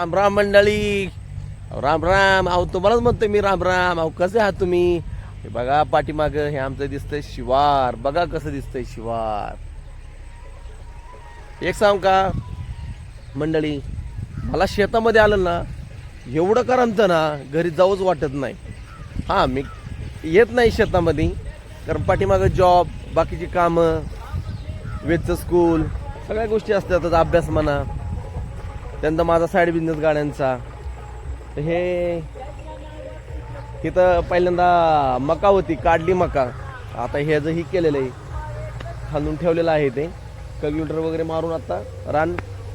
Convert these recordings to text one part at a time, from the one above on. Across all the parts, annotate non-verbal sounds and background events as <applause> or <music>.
राम राम मंडळी. राम राम. अहो तुम्हालाच म्हणतोय मी राम राम. अहो कसे आहात तुम्ही? हे बघा पाठीमाग हे आमचं दिसतंय शिवार. बघा कसं दिसतंय शिवार. एक सांग का मंडळी मला शेतामध्ये आलं ना एवढं करमतं ना घरी जाऊच वाटत नाही. हां मी येत नाही शेतामध्ये कारण पाठीमागं जॉब बाकीची कामं वेदचं स्कूल सगळ्या गोष्टी असतात अभ्यास म्हणा. त्यानंतर माझा साईड बिझनेस गाड्यांचा हे इथं पहिल्यांदा मका होती काढली मका. आता हे जर ही केलेलं आहे खालून ठेवलेलं आहे ते. कम्प्युटर वगैरे मारून आता रान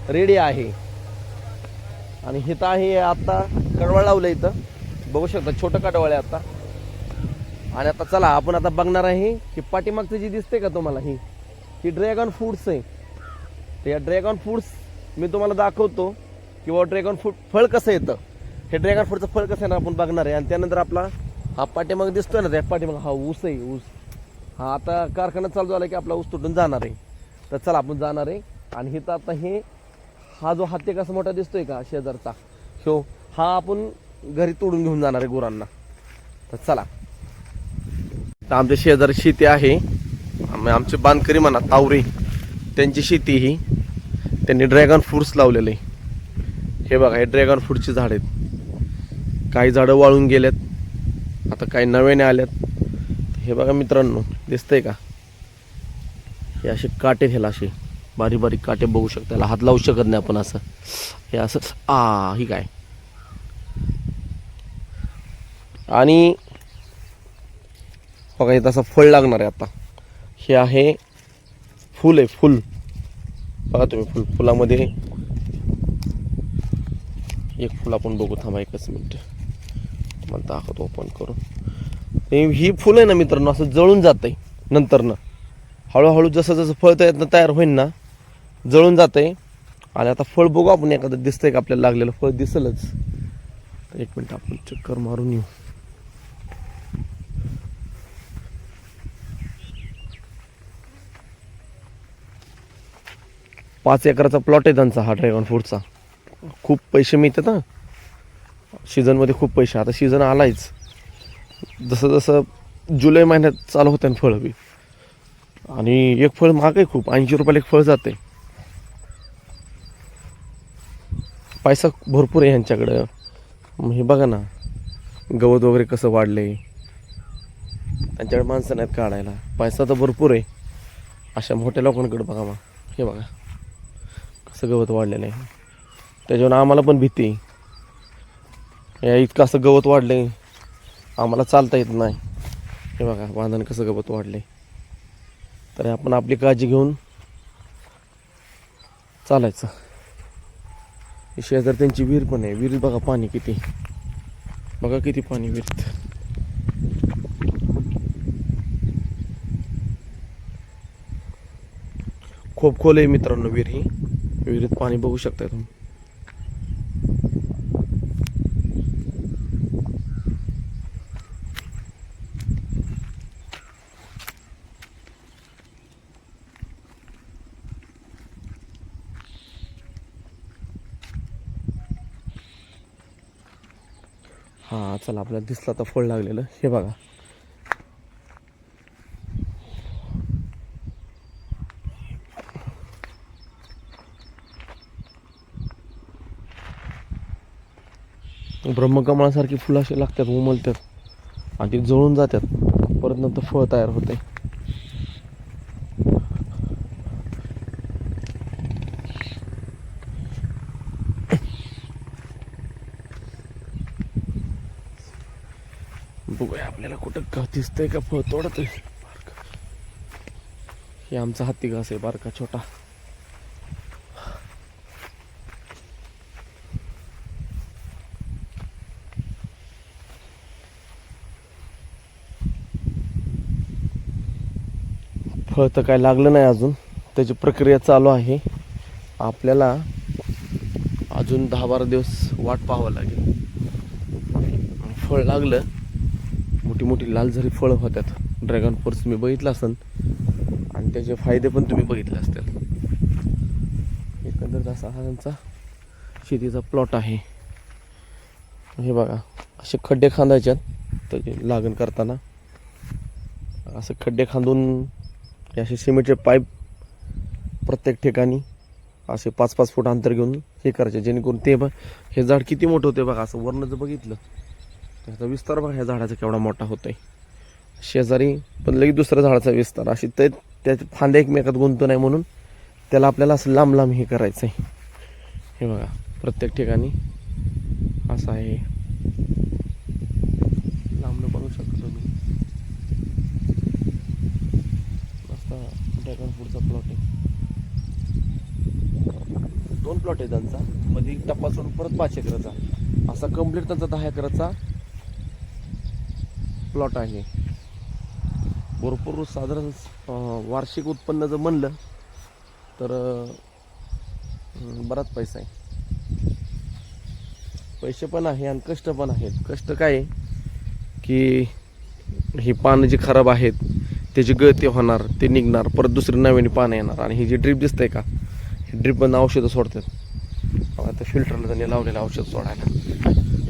रेडी आहे. आणि इथं आहे आता कडवळ लावलं इथं. बघू शकता छोटं कडवळ आहे आता. आणि आता चला आपण आता बघणार आहे की पाठीमागचं जी दिसते का तुम्हाला ही? ही ड्रॅगन फ्रूट्स आहे. तर या ड्रॅगन फूड्स मी तुम्हाला दाखवतो किंवा ड्रॅगन फ्रूट फळ कसं येतं. हे ड्रॅगन फ्रूटचं फळ कसं आहे ना आपण बघणार आहे. आणि त्यानंतर आपला हा पाठीमाग दिसतोय ना त्या पाठीमाग हा ऊस आहे ऊस. हा आता कारखाना चालू झाला की आपला ऊस तुटून जाणार आहे. तर चला आपण जाणार आहे. आणि हिथं आता हे हा जो हत्ती कसा मोठा दिसतोय का शेजारचा? हो हा आपण घरी तोडून घेऊन जाणार आहे गुरांना. तर चला. तर आमच्या शेजारी शेती आहे. आम्ही आमचे बांधकरी म्हणा तावरे त्यांची शेती ही. त्यांनी ड्रॅगन फ्रूट्स लावलेले. हे बघा हे ड्रॅगन फ्रूटची झाड आहेत. काही झाडं वाळून गेल्यात. आता काही नव्याने आल्यात. हे बघा मित्रांनो दिसतंय का? हे असे काटे ह्याला असे. बारीक बारीक काटे बघू शकता. याला हात लावू शकत नाही आपण असं. हे असं आ ही काय? आणि बघा हे तसं फळ लागणार आहे आता. हे आहे फुल आहे फुल. बघा तुम्ही फुल फुलामध्ये. एक फुल आपण बघू थांबा एकच मिनटं. तुम्हाला दाखवतो ओपन करून. ही फुलं आहे ना मित्रांनो असं जळून जात आहे नंतर ना हळूहळू जसं जसं फळ तयार तयार होईल ना जळून जात आहे आणि आता फळ बघू आपण एखादं दिसतंय का आपल्याला लागलेलं फळ दिसलंच. एक मिनटं आपण चक्कर मारून येऊ. पाच एकराचा प्लॉट आहे त्यांचा हा ड्रॅगन फ्रूटचा खूप पैसे मिळतात ना सीझनमध्ये खूप पैसे. आता सीझन आलायच. जसं जसं जुलै महिन्यात चालू होतं ना फळं बी. आणि एक फळ महाग आहे खूप. ऐंशी रुपयाला एक फळ जाते. पैसा भरपूर आहे ह्यांच्याकडं. मग हे बघा ना. गवत वगैरे कसं वाढले. त्यांच्याकडे माणसं नाहीत काढायला. पैसा तर भरपूर आहे. अशा मोठ्या लोकांकडे बघा मग. हे बघा. असं गवत वाढलेलं आहे. त्याच्यावर आम्हाला पण भीती आहे. या इतकं असं गवत वाढले आम्हाला चालता येत नाही. हे बघा बांधण कसं गवत वाढले तर आपण आपली काळजी घेऊन चालायचं. शेजार त्यांची विहीर पण आहे. विहीर बघा पाणी किती. बघा किती पाणी विहिरीत. खूप खोल आहे मित्रांनो विहीर ही. विहिरीत पाणी बघू शकता तुम्ही. हा चला आपल्याला दिसला तर फळ लागलेलं. हे बघा. ब्रह्मकमळासारखी फुलं अशी लागतात उमलतात. आणि ती जळून जातात. परत नंतर फळ तयार होते. बघूया आपल्याला कुठं का दिसतंय का? फळ तोडत हे आमचा हत्ती घास आहे बारका छोटा. फळ तर काय लागलं नाही अजून. त्याची प्रक्रिया चालू आहे. आपल्याला अजून दहा बारा दिवस वाट पाहावं लागेल. फळ लागलं. मोठी मोठी लाल झरी फळं होतात ड्रॅगन फ्रूट्स तुम्ही बघितलं असेल. आणि त्याचे फायदे पण तुम्ही बघितले असतील. एकंदरीत असा हा त्यांचा शेतीचा प्लॉट आहे. हे बघा. असे खड्डे खांदायच्यात त्याची लागण करताना. असं खड्डे खांदून हे असे सिमेंटचे पाईप प्रत्येक ठिकाणी असे पाच पाच फूट अंतर घेऊन हे करायचे जेणेकरून ते बघ हे झाड किती मोठं होते बघा असं वरनं जर बघितलं त्याचा विस्तार बघा ह्या झाडाचा केवढा मोठा होतोय. शेजारी पण लगेच दुसऱ्या झाडाचा विस्तार अशी ते त्या फांद्या एकमेकात गुंतू नाही म्हणून त्याला आपल्याला असं लांब लांब हे करायचं आहे हे बघा प्रत्येक ठिकाणी असं आहे लांबनं बघू शकता तुम्ही मस्त ड्रॅगन फ्रूटचा प्लॉट आहे. दोन प्लॉट आहे त्यांचा. मध्ये एक टप्पा सोडून परत पाच एकराचा. असा कंप्लीट त्यांचा दहा एकराचा प्लॉट आहे. भरपूर साधारण वार्षिक उत्पन्न जर म्हणलं तर बराच पैसा आहे. पैसे पण आहे आणि कष्ट पण आहेत. कष्ट काय आहे? की ही पानं जी खराब आहेत त्याची गळती होणार ते निघणार परत दुसरी नवीन पानं येणार. आणि ही जी ड्रीप दिसतंय का ही ड्रीपमधनं औषधं सोडतात. आता फिल्टरला त्यांनी लावलेलं औषध सोडायला.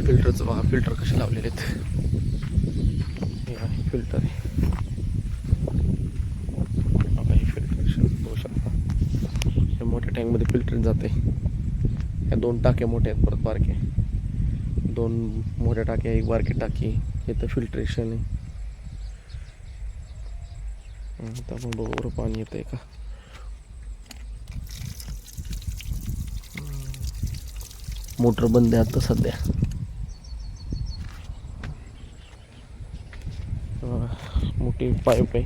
फिल्टरचं बघा फिल्टर कसे लावलेले आहेत. हे फिल्टर आहे. हे शकता. मोठ्या टँकमध्ये फिल्टर जाते ह्या दोन टाक्या मोठ्या आहेत परत बारक्या. दोन मोठ्या टाक्या एक बारकी टाकी. त्याचं फिल्टरेशन आहे. इथं आपण बघू बरं पाणी येतंय का मोटर बंद आहे आता सध्या. मोठी पाईप आहे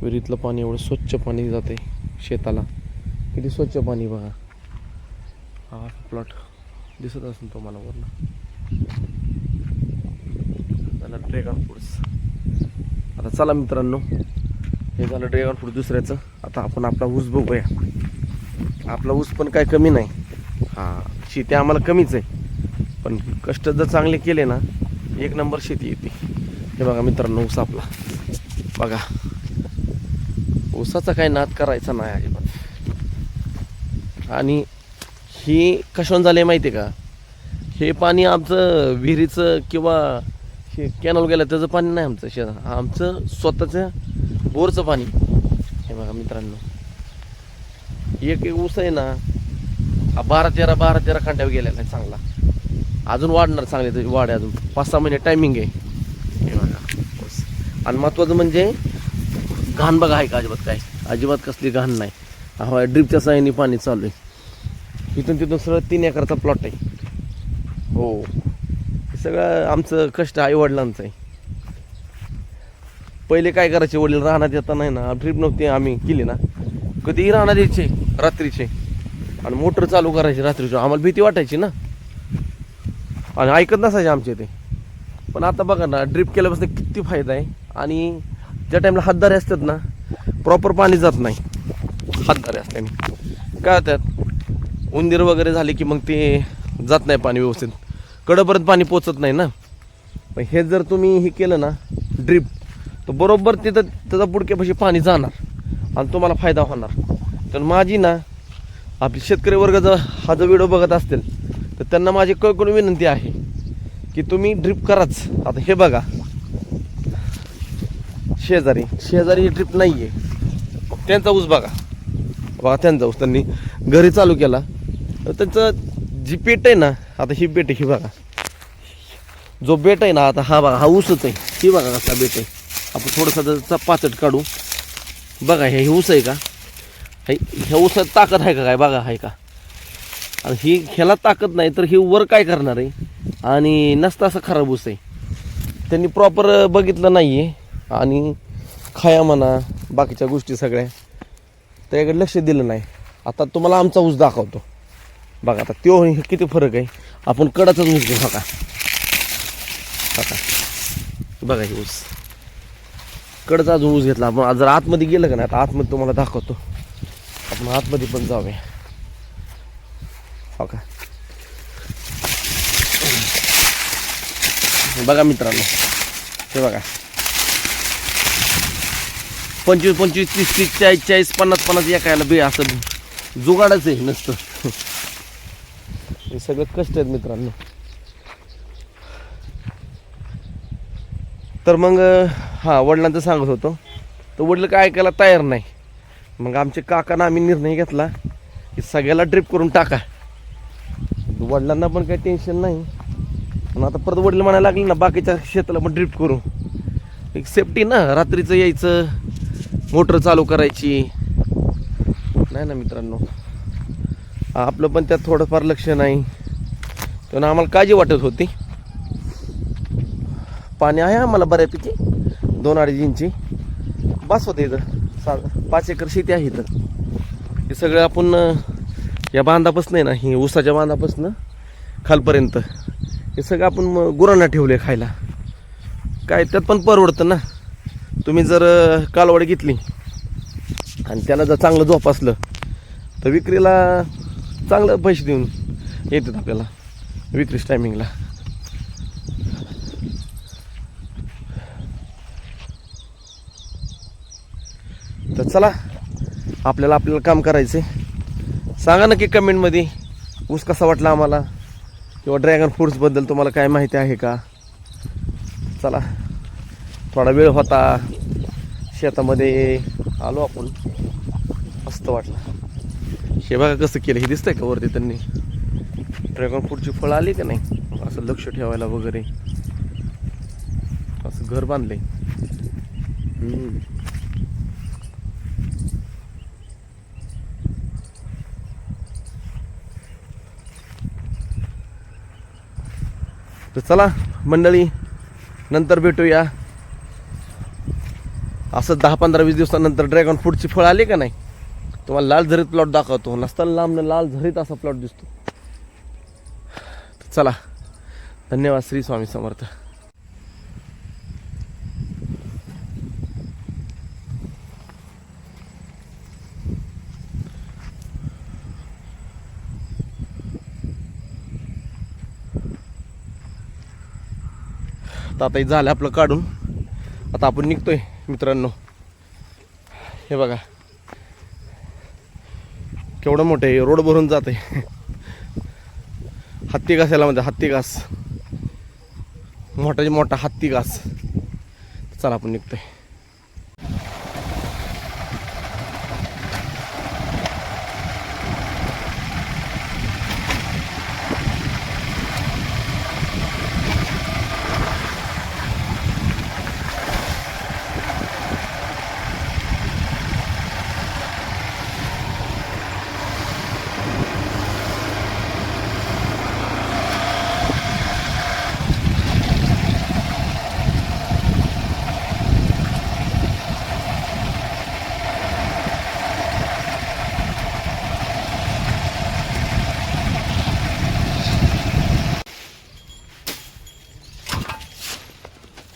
विहिरीतलं पाणी एवढं स्वच्छ पाणी जाते शेताला. किती स्वच्छ पाणी बघा. हा प्लॉट दिसत असेल तुम्हाला वरनं. झालं ड्रॅगन फ्रूट्स आता चला मित्रांनो. हे झालं ड्रेगन फ्रूट दुसऱ्याचं. आता आपण आपला ऊस बघूया. आपला ऊस पण काय कमी नाही. हां शेती आम्हाला कमीच आहे. पण कष्ट जर चांगले केले ना एक नंबर शेती येते. हे बघा मित्रांनो ऊस आपला. बघा. ऊसाचा काही नाद करायचा नाही अजिबात. आणि ही कशावरून झाले माहिती आहे का? हे पाणी आमचं विहिरीचं किंवा हे कॅनल गेलं त्याचं पाणी नाही आमचं शेत आमचं स्वतःचं बोरचं पाणी. हे बघा मित्रांनो. एक एक ऊस आहे ना बारा तेरा बारा तेरा खांड्यावर गेलेला आहे चांगला. अजून वाढणार चांगले त्याची वाढ अजून. पाच सहा महिने टायमिंग आहे. हे बघा आणि महत्त्वाचं म्हणजे घाण बघा आहे का अजिबात काय? अजिबात कसली घाण नाही. हवा ड्रीपच्या साह्याने पाणी चालू आहे. इथून तिथून सगळं तीन एकरचा प्लॉट आहे. हो. सगळं आमचं कष्ट आई वडिलांचं आहे. पहिले काय करायचे वडील राहण्यात येता नाही ना ड्रीप नव्हती आम्ही केली ना. कधीही राहण्यात यायचे रात्रीचे. आणि मोटर चालू करायची रात्रीची. आम्हाला भीती वाटायची ना. आणि ऐकत नसायचे आमचे ते. पण आता बघा ना ड्रीप केल्यापासून किती फायदा आहे. आणि ज्या टाईमला हातदारे असतात ना प्रॉपर पाणी जात नाही. हातदारे असल्याने. काय होतात उंदीर वगैरे झाले की मग ते जात नाही पाणी व्यवस्थित. कडंपर्यंत पाणी पोचत नाही ना. हे जर तुम्ही हे केलं ना ड्रीप तर बरोबर तिथं त्याचा बुडक्यापाशी पाणी जाणार आणि तुम्हाला फायदा होणार. तर माझी ना आपली शेतकरी वर्ग जर हा जो व्हिडिओ बघत असतील तर त्यांना माझी कळकळून विनंती आहे की तुम्ही ड्रीप कराच. आता हे बघा. शेजारी. शेजारी ही ड्रीप नाही आहे त्यांचा ऊस बघा. बघा त्यांचा ऊस. त्यांनी घरी चालू केला. तर त्यांचं जी पेट आहे ना आता ही बेट आहे ही बघा. जो बेट आहे ना आता हा बघा हा ऊसच आहे. ही बघा कसा बेट आहे. आपण थोडंसं त्याचा पाचट काढू. बघा हे ऊस आहे का? हे ह्या ऊसात ताकद आहे का काय? बघा आहे का? आणि ही ह्याला ताकद नाही तर ही वर काय करणार आहे? आणि नसता असं खराब ऊस आहे. त्यांनी प्रॉपर बघितलं नाही आहे आणि खाया म्हणा बाकीच्या गोष्टी सगळ्या. त्याकडे लक्ष दिलं नाही. आता तुम्हाला आमचा ऊस दाखवतो. बघा आता त्यो हे किती फरक आहे? आपण कडाचाच ऊस घेऊ बघा बघा बघा हे ऊस. कडचा जुळूस ऊस घेतला. आपण जर आतमध्ये गेलं का नाही? आता आतमध्ये तुम्हाला दाखवतो. आपण आतमध्ये पण जाऊया. हो का? बघा मित्रांनो. हे बघा. पंचवीस पंचवीस तीस तीस चाळीस चाळीस पन्नास पन्नास एकायला बे असं जुगाडच आहे नसतं. हे सगळं कष्ट आहेत मित्रांनो. तर मग हां वडिलांचं सांगत होतो. तर वडील काय ऐकायला तयार नाही. मग आमचे काकानं आम्ही निर्णय घेतला की सगळ्याला ड्रिप करून टाका. वडिलांना पण काही टेन्शन नाही. पण आता परत वडील म्हणायला लागले ना बाकीच्या शेताला पण ड्रिप करू. एक सेफ्टी ना रात्रीचं यायचं मोटर चालू करायची. नाही ना मित्रांनो. आपलं पण त्यात थोडंफार लक्ष नाही. तेव्हा आम्हाला काळजी वाटत होती. पाणी आहे आम्हाला बऱ्यापैकी. दोन अडीच इंची बस होते इथं. सा पाच एकर शेती आहे इथं. हे सगळं आपण या बांधापासून आहे ना ही ऊसाच्या बांधापासून खालपर्यंत. हे सगळं आपण मग गुरांना आहे खायला. काय त्यात पण परवडतं ना. तुम्ही जर कालवड घेतली आणि त्याला जर चांगलं जोपासलं तर विक्रीला चांगलं पैसे देऊन येतात आपल्याला. विक्रीस टायमिंगला तर चला आपल्याला आपल्याला काम करायचे सांगा नक्की कमेंटमध्ये ऊस कसा वाटला आम्हाला? किंवा ड्रॅगन फ्रूट्सबद्दल तुम्हाला काय माहिती आहे का? चला थोडा वेळ होता. शेतामध्ये आलो आपण. मस्त वाटलं. हे बघा कसं केलं. हे दिसतंय का वरती त्यांनी? ड्रॅगन फ्रूटची फळं आली का नाही? असं लक्ष ठेवायला वगैरे. असं घर बांधले तर चला मंडळी नंतर भेटूया. असं दहा पंधरा वीस दिवसानंतर ड्रॅगन फ्रूटची फळ आली का नाही? तुम्हाला लाल झरीत प्लॉट दाखवतो. नसताना लांब लाल झरीत असा प्लॉट दिसतो. तर चला. धन्यवाद श्री स्वामी समर्थ. तर आता हे झालं आपलं काढून. आता आपण निघतोय मित्रांनो. हे बघा. केवढं मोठं आहे रोड भरून जात आहे हत्ती घास याला म्हणजे हत्ती घास. मोठा मोठा हत्ती घास. चला आपण निघतोय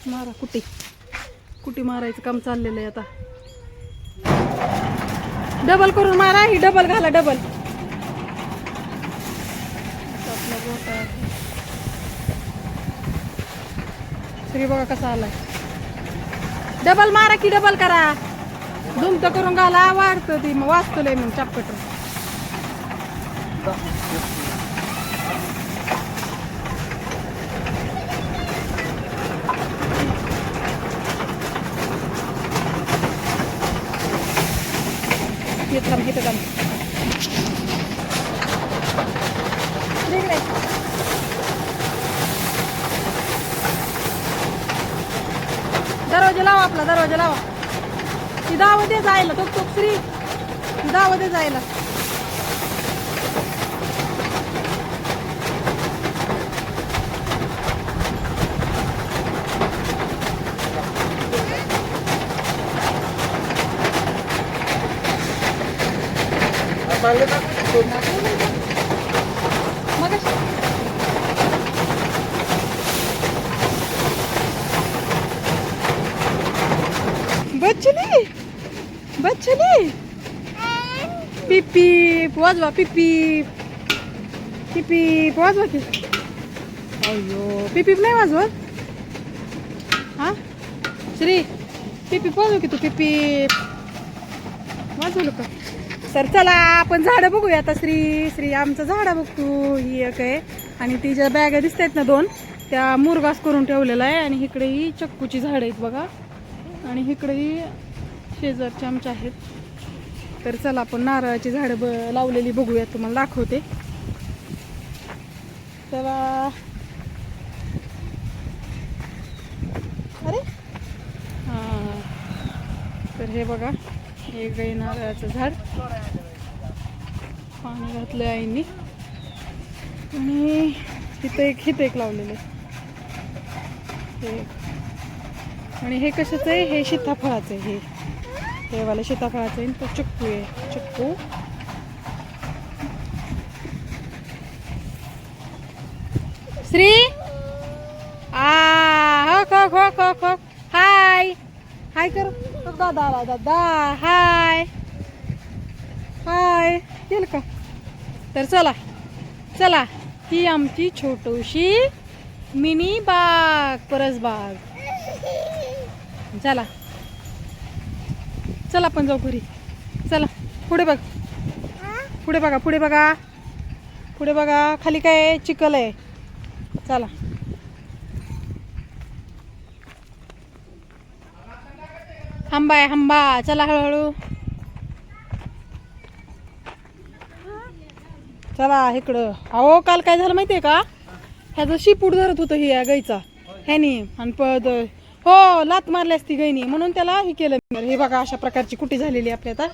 मारा कुटी कुटी मारायचं काम चाललेलं आहे आता. डबल करून मारा ही डबल घाला डबल श्री बघा कसा आलाय. डबल मारा की डबल करा. दुमत करून घाला वाढतं ती मग वाचतो लय मग चापकट थांब इथं थांब. दरवाजा लावा आपला दरवाजा लावा. ती दावा दे जायला तो तो श्री ती दे जायला. Parla bak. Magaş. Bacili. Bacili. Pip pip. Boğaz var pip pip. Pip pip. Boğaz var ki. Ayo. Pip pip ne boğaz var? Ha? Sri. Pip pip boğaz var ki tu pip pip. Boğaz var ki tu. तर चला आपण झाडं बघूया आता. श्री श्री आमचं झाडं बघतो ही एक आहे. आणि ती ज्या बॅगा दिसत आहेत ना दोन त्या मुरगास करून ठेवलेला आहे. आणि इकडे ही चक्कूची झाडं आहेत बघा. आणि इकडे ही शेजारची आमच्या आहेत. तर चला आपण नारळाची झाडं ब लावलेली बघूया. तुम्हाला दाखवते. चला. अरे. हां. तर हे बघा. हे गाई नारळाचं झाड. पाणी घातलं आईनी. आणि तिथं एक हित एक लावलेलं आहे. हे आणि हे कशाचं आहे? हे सीताफळाचं आहे. हे हे वाला सीताफळाचं आहे आणि तो चिक्कू आहे. चिक्कू. श्री? आ हो हक हक हक. हाय. हाय कर. तो दादा आला दादा हाय. हाय. येईल का? तर चला चला. ती आमची छोटूशी मिनी बाग परस बाग. चला. चला आपण जाऊ घरी. चला. पुढे बघ. पुढे बघा पुढे बघा. पुढे बघा. खाली काय आहे? चिखल आहे. चला. आंबा आहे हंबा चला हळूहळू. चला इकडं. अहो काल काय झालं माहितीये का? ह्याचं शिपूट धरत होतं ही या गाईचा ह्यानी आणि पद हो लात मारली असती गाईनी. म्हणून त्याला हे केलं मी. हे बघा अशा प्रकारची कुटी झालेली आहे आपल्या आता.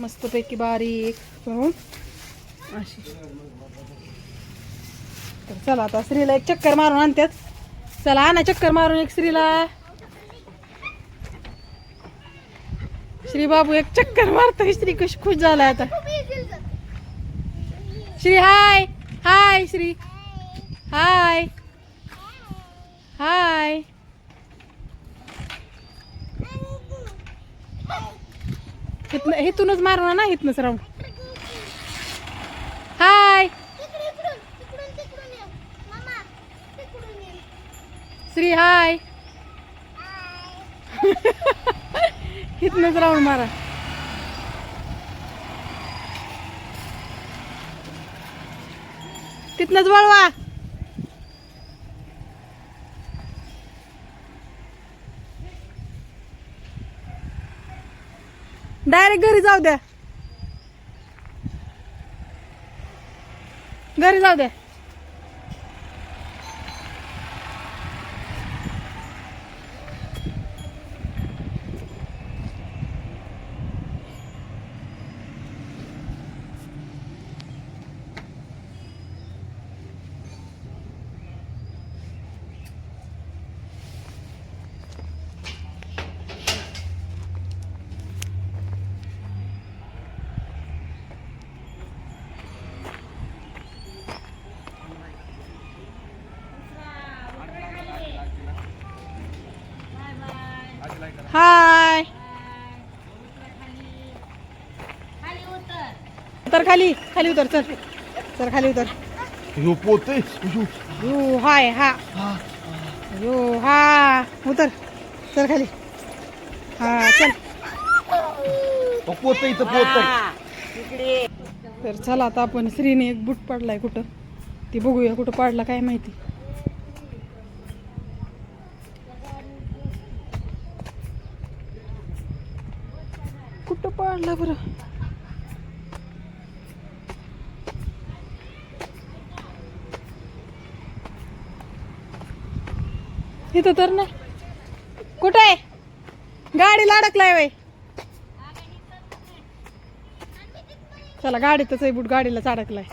मस्तपैकी बारीक करून अशी. तर चला आता स्त्रीला एक चक्कर मारून आणतात चला आणा चक्कर मारून एक स्त्रीला. श्री बाबू एक चक्कर मारतोय. श्री कशी खुश झालाय आता. श्री हाय. हाय श्री. हाय. हाय. इथनं इथूनच मारू ना इथनच राहून. हाय. श्री हाय. <laughs> <laughs> इथनच राहून मारा. तिथनच वळवा. डायरेक्ट घरी जाऊ द्या. घरी जाऊ द्या हाय उतर खाली खाली उतर चल. चल खाली उतर. ह्यो पोते यू हाय हा. यू हा. उतर. चल खाली. हा चल. पोत इथं पोत. तर चला आता आपण श्रीने एक बूट पाडलाय कुठं? ती बघूया कुठं पाडला काय माहिती कुठं पाडला बरं इथं तर ना कुठं आहे? गाडीला अडकलाय वय. चला गाडीतच आहे बूट गाडीलाच अडकलाय.